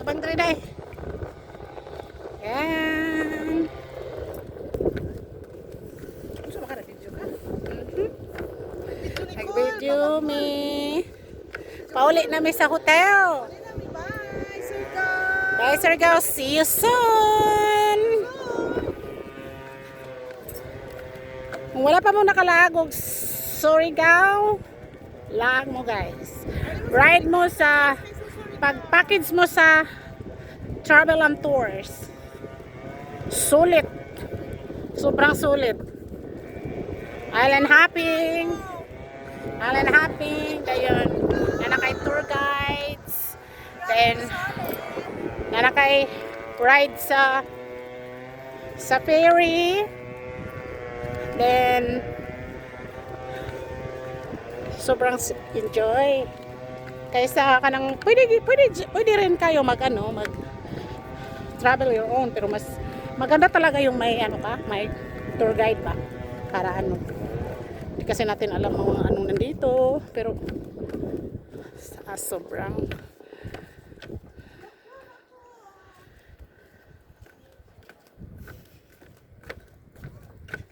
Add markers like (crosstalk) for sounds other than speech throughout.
Abang dre day. Yan. Gusto ba ka na video ka? Mhm. Nag-video me. Pauli na mi sa hotel. Bye, Sir Go! Bye, Sir Gao. See you soon. Kung wala pa mo nakalagog, sorry Gao. Lag mo guys. Ride mo sa, pag-package mo sa travel and tours. Sulit. Sobrang sulit. Island hopping. Island hopping. Gayon. Nanakay tour guides. Then, nanakay ride sa sa ferry. Then, sobrang enjoy. Kaysa ka nang, pwede, pwede, pwede rin kayo mag, ano, mag travel your own. Pero mas maganda talaga yung may, ano ka, may tour guide ba? Para ano. Hindi kasi natin alam mga anong nandito. Pero, sa sobrang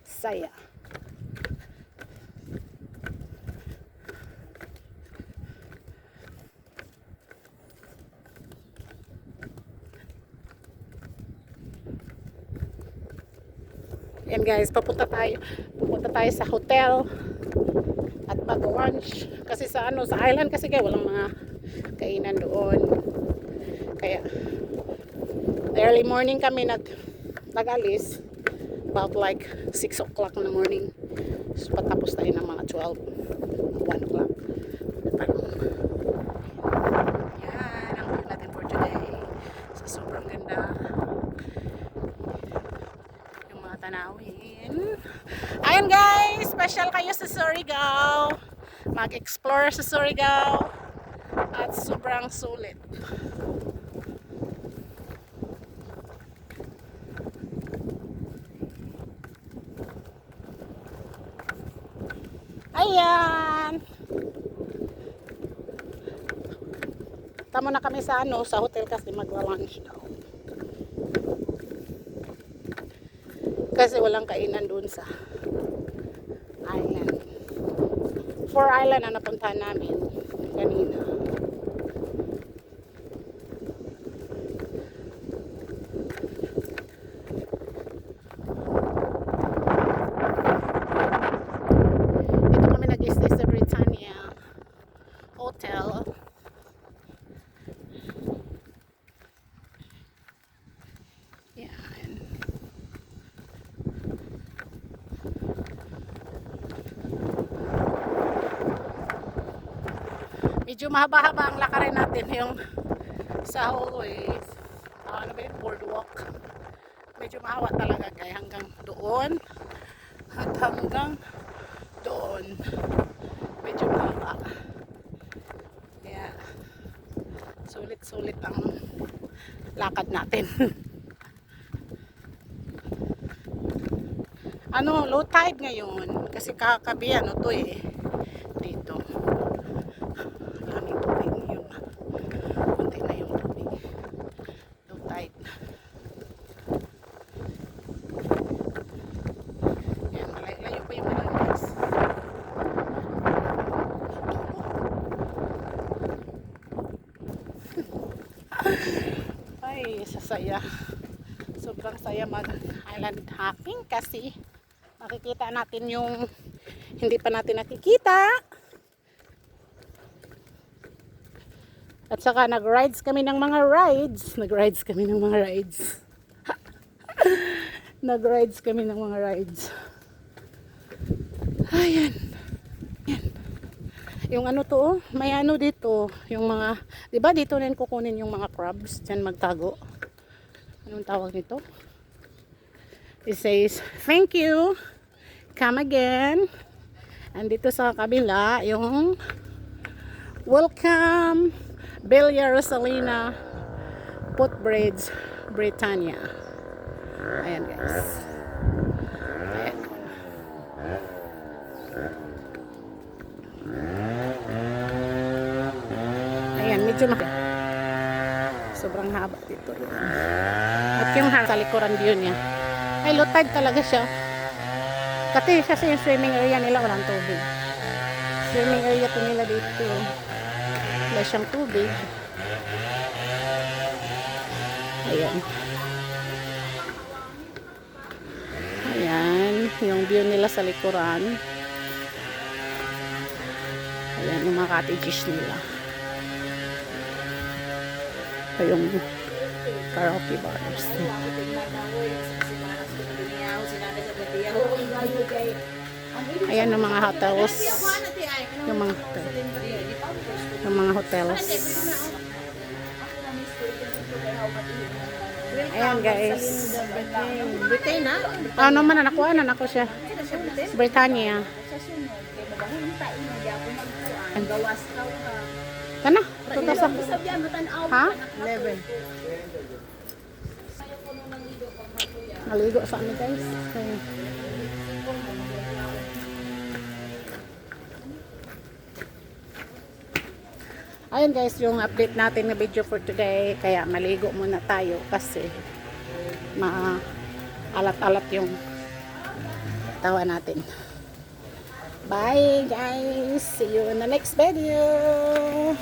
saya. Yan guys, papunta tayo. Pupunta tayo sa hotel at mag-lunch. Kasi sa ano, sa island kasi kaya walang mga kainan doon. Kaya early morning kami nag nag-alis about like 6 o'clock in the morning. So, patapos tayo ng mga 12, 1 o'clock. Parang, yan ang natin for today. So, sobrang ganda. Tanawin. Ayun guys, special kayo sa Surigao. Mag-explore sa Surigao. At sobrang sulit. Ayan. Tamo na kami sa ano, sa hotel kasi magwa-lunch daw. Kasi walang kainan doon sa island. Four island ang napuntahan namin kanina. Dito kami nag-stay sa Britannia Hotel. Yan. Medyo mahaba-haba ang lakarin natin yung sa hallways. Ah, ano ba yun? Boardwalk. Medyo mahaba talaga kaya hanggang doon at hanggang doon. Medyo mahaba. Kaya sulit-sulit ang lakad natin. (laughs) ano, low tide ngayon kasi kakabi ano to eh dito. Daming tubig ngayon. Kunti na yung tubig. Low tide. Yan, malayo pa yung mga guys. Ay, sasaya. Sobrang saya mag island hopping kasi makikita natin yung hindi pa natin nakikita. At saka nag-rides kami ng mga rides. Nag-rides kami ng mga rides. (laughs) nag-rides kami ng mga rides. Ayan. Ayan. Yung ano to, oh, may ano dito, yung mga, di ba dito rin kukunin yung mga crabs, dyan magtago. Anong tawag nito? It says, thank you, come again. And dito sa kabila, yung welcome, Bella Rosalina Footbridge, Britannia. Ayan guys. Ayan. Ayan, medyo ma- Sobrang haba dito. At yung sa likuran view niya. Ay, low tide talaga siya. Kasi kasi yung swimming area nila walang tubig. Swimming area to nila dito. Wala siyang tubig. Ayan. Ayan, yung view nila sa likuran. Ayan, yung mga cottages nila. Ito yung karaoke bars. Ayan yung mga hotels. Yung mga hotel. Yung mga hotels. Ayan guys. Britain na. Ano man na nakuha na ako siya. Britannia. Ang gawas ka. Kana? Tuto sa... Ha? 11. Naligo sa amin guys. Okay. Ayun guys, yung update natin na video for today. Kaya maligo muna tayo kasi maalat-alat yung tawa natin. Bye guys! See you in the next video!